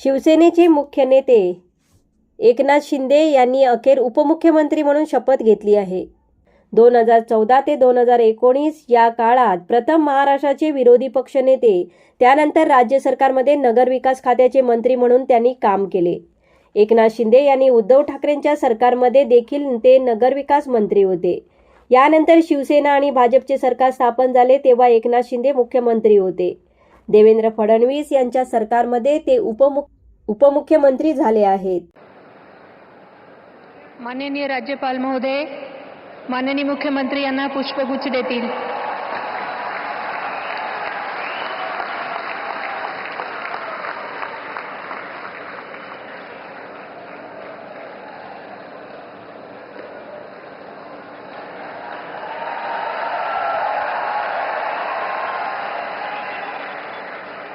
शिवसेनेचे मुख्य नेते एकनाथ शिंदे यांनी अखेर उपमुख्यमंत्री म्हणून शपथ घेतली आहे. दोन हजार चौदा ते दोन हजार एकोणीस या काळात प्रथम महाराष्ट्राचे विरोधी पक्षनेते त्यानंतर राज्य सरकारमध्ये नगरविकास खात्याचे मंत्री म्हणून त्यांनी काम केले. एकनाथ शिंदे यांनी उद्धव ठाकरेंच्या सरकारमध्ये देखील ते नगरविकास मंत्री होते. यानंतर शिवसेना आणि भाजपचे सरकार स्थापन झाले तेव्हा एकनाथ शिंदे मुख्यमंत्री होते. देवेंद्र फडणवीस यांच्या सरकारमध्ये ते उपमुख उपमुख्यमंत्री झाले आहेत. माननीय राज्यपाल महोदय माननीय मुख्यमंत्री यांना पुष्पगुच्छ देतील.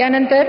यानंतर